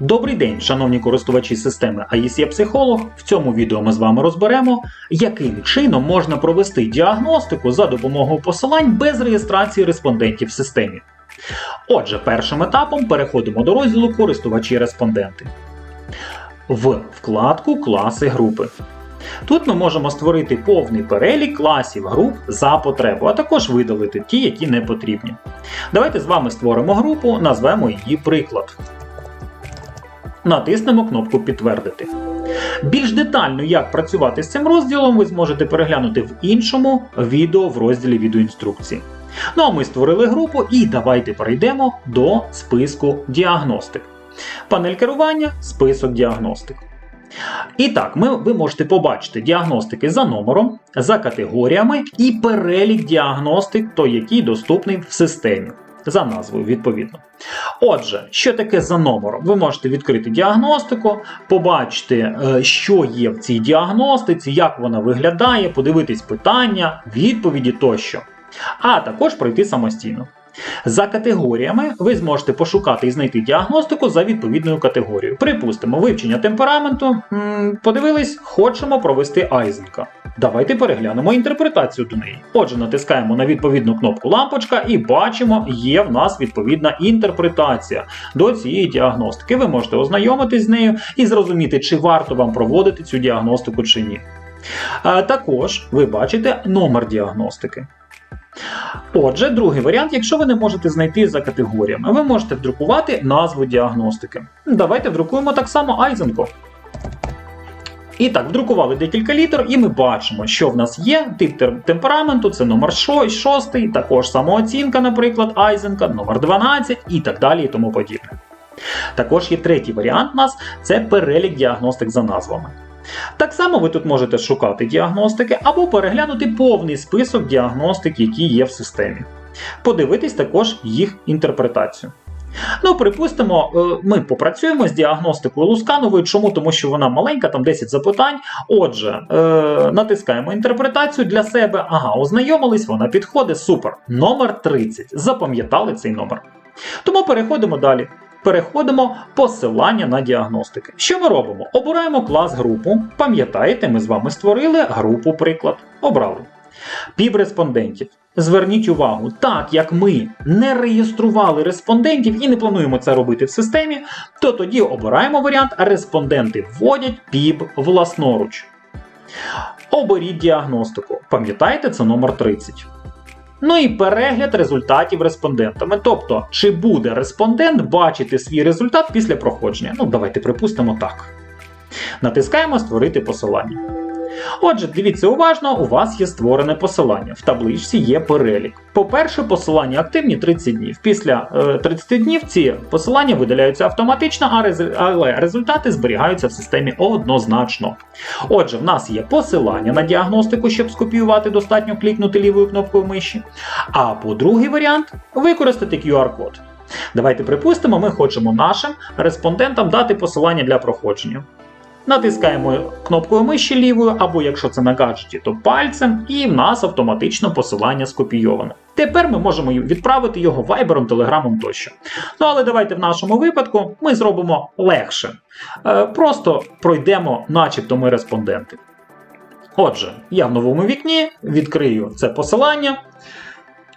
Добрий день, шановні користувачі системи АІС є психолог. В цьому відео ми з вами розберемо, яким чином можна провести діагностику за допомогою посилань без реєстрації респондентів в системі. Отже, першим етапом переходимо до розділу користувачі-респонденти. В вкладку Класи групи. Тут ми можемо створити повний перелік класів груп за потребу, а також видалити ті, які не потрібні. Давайте з вами створимо групу, назвемо її приклад. Натиснемо кнопку Підтвердити. Більш детально, як працювати з цим розділом, ви зможете переглянути в іншому відео в розділі відеоінструкції. Ну а ми створили групу і давайте перейдемо до списку діагностик. Панель керування, список діагностик. І так, ми, ви можете побачити діагностики за номером, за категоріями і перелік діагностик, той, який доступний в системі. За назвою, відповідно. Отже, що таке за номером? Ви можете відкрити діагностику, побачити, е, що є в цій діагностиці, як вона виглядає, подивитись питання, відповіді тощо. А також пройти самостійно. За категоріями ви зможете пошукати і знайти діагностику за відповідною категорією. Припустимо, вивчення темпераменту. М, Подивились, хочемо провести Айзенка. Давайте переглянемо інтерпретацію до неї. Отже, натискаємо на відповідну кнопку лампочка і бачимо, є в нас відповідна інтерпретація до цієї діагностики. Ви можете ознайомитись з нею і зрозуміти, чи варто вам проводити цю діагностику чи ні. Також ви бачите номер діагностики. Отже, другий варіант, якщо ви не можете знайти за категоріями, ви можете вдрукувати назву діагностики. Давайте вдрукуємо так само Айзенко. І так, вдрукували декілька літер, і ми бачимо, що в нас є тип темпераменту, це номер 6, також самооцінка, наприклад, Айзенка, номер 12 і так далі і тому подібне. Також є третій варіант у нас це перелік діагностик за назвами. Так само ви тут можете шукати діагностики або переглянути повний список діагностик, які є в системі. Подивитись також їх інтерпретацію. Ну, припустимо, е, ми попрацюємо з діагностикою Лусканової. Чому? Тому що вона маленька, там 10 запитань. Отже, е, натискаємо інтерпретацію для себе. Ага, ознайомились, вона підходить. Супер. Номер 30. Запам'ятали цей номер. Тому переходимо далі. Переходимо посилання на діагностики. Що ми робимо? Обираємо клас групу. Пам'ятаєте, ми з вами створили групу приклад. Обрали. Пів респондентів. Зверніть увагу, так як ми не реєстрували респондентів і не плануємо це робити в системі, то тоді обираємо варіант респонденти вводять піб власноруч. Оберіть діагностику. Пам'ятаєте, це номер 30. Ну і перегляд результатів респондентами. Тобто, чи буде респондент бачити свій результат після проходження? Ну, давайте припустимо так. Натискаємо Створити посилання. Отже, дивіться уважно, у вас є створене посилання. В табличці є перелік. По-перше, посилання активні 30 днів. Після е, 30 днів ці посилання видаляються автоматично, а рез- але результати зберігаються в системі однозначно. Отже, в нас є посилання на діагностику, щоб скопіювати, достатньо клікнути лівою кнопкою миші. А по другий варіант використати QR-код. Давайте припустимо, ми хочемо нашим респондентам дати посилання для проходження. Натискаємо кнопкою миші лівою, або якщо це на гаджеті, то пальцем, і в нас автоматично посилання скопійоване. Тепер ми можемо відправити його вайбером, телеграмом тощо. Ну але давайте в нашому випадку ми зробимо легше. Е, Просто пройдемо, начебто ми респонденти. Отже, я в новому вікні відкрию це посилання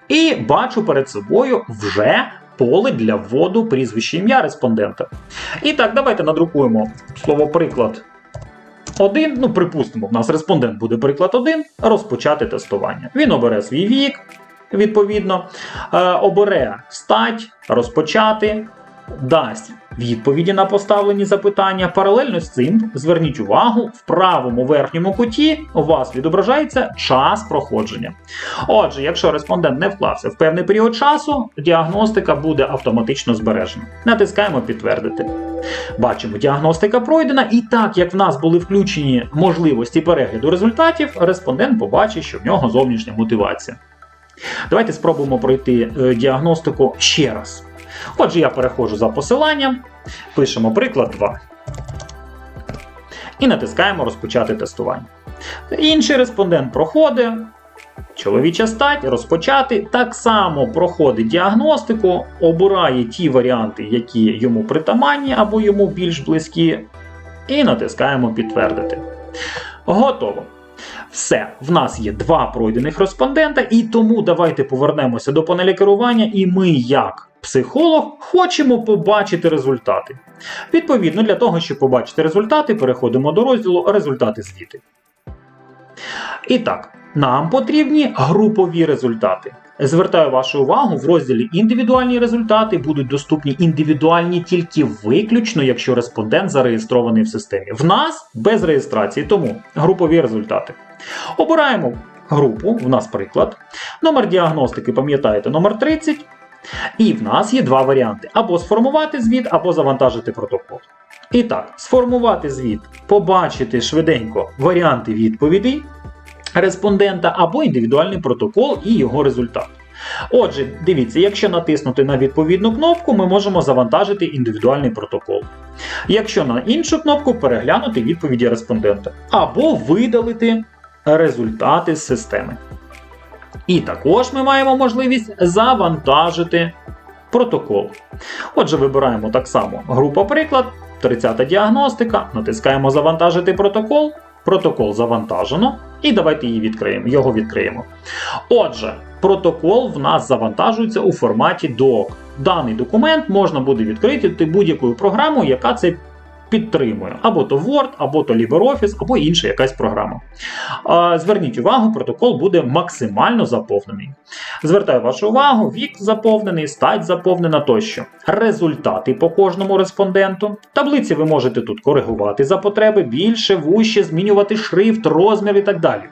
і бачу перед собою вже поле для вводу прізвище ім'я респондента. І так, давайте надрукуємо слово приклад 1. Ну, припустимо, в нас респондент буде приклад 1, розпочати тестування. Він обере свій вік, відповідно, е, обере стать, розпочати, дасть відповіді на поставлені запитання. Паралельно з цим зверніть увагу, в правому верхньому куті у вас відображається час проходження. Отже, якщо респондент не вклався в певний період часу, діагностика буде автоматично збережена. Натискаємо підтвердити. Бачимо, діагностика пройдена, і так як в нас були включені можливості перегляду результатів, респондент побачить, що в нього зовнішня мотивація. Давайте спробуємо пройти е, діагностику ще раз. Отже, я переходжу за посиланням, пишемо приклад 2. І натискаємо розпочати тестування. Інший респондент проходить, Чоловіча стать розпочати так само проходить діагностику, обирає ті варіанти, які йому притаманні або йому більш близькі, і натискаємо підтвердити. Готово. Все, в нас є два пройдених респондента, і тому давайте повернемося до панелі керування, і ми, як психолог, хочемо побачити результати. Відповідно, для того, щоб побачити результати, переходимо до розділу Результати звіти. І так, нам потрібні групові результати. Звертаю вашу увагу, в розділі індивідуальні результати будуть доступні індивідуальні тільки виключно, якщо респондент зареєстрований в системі. В нас без реєстрації, тому групові результати. Обираємо групу, в нас приклад. Номер діагностики, пам'ятаєте, номер 30. І в нас є два варіанти: або сформувати звіт, або завантажити протокол. І так, сформувати звіт, побачити швиденько варіанти відповідей респондента або індивідуальний протокол і його результат. Отже, дивіться, якщо натиснути на відповідну кнопку, ми можемо завантажити індивідуальний протокол. Якщо на іншу кнопку переглянути відповіді респондента, або видалити результати з системи. І також ми маємо можливість завантажити протокол. Отже, вибираємо так само група приклад, 30 діагностика, натискаємо Завантажити протокол. Протокол завантажено. І давайте її відкриємо, його відкриємо. Отже, протокол в нас завантажується у форматі DOC. Даний документ можна буде відкрити будь-якою програмою, яка це підтримує. Або то Word, або то LibreOffice, або інша якась програма. Зверніть увагу, протокол буде максимально заповнений. Звертаю вашу увагу, вік заповнений, стать заповнена тощо. Результати по кожному респонденту. Таблиці ви можете тут коригувати за потреби, більше, вуще, змінювати шрифт, розмір і так далі.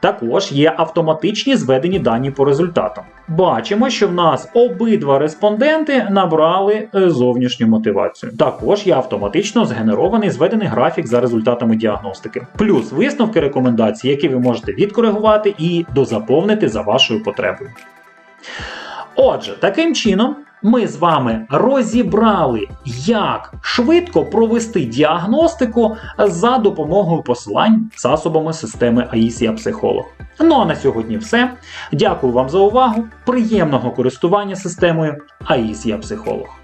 Також є автоматичні зведені дані по результатам. Бачимо, що в нас обидва респонденти набрали е, зовнішню мотивацію. Також є автоматично згенерований зведений графік за результатами діагностики, плюс висновки рекомендацій, які ви можете відкоригувати і дозаповнити за вашою потребою. Отже, таким чином. Ми з вами розібрали, як швидко провести діагностику за допомогою посилань засобами системи AISIA Психолог. Ну а на сьогодні все. Дякую вам за увагу. Приємного користування системою AISIA Психолог.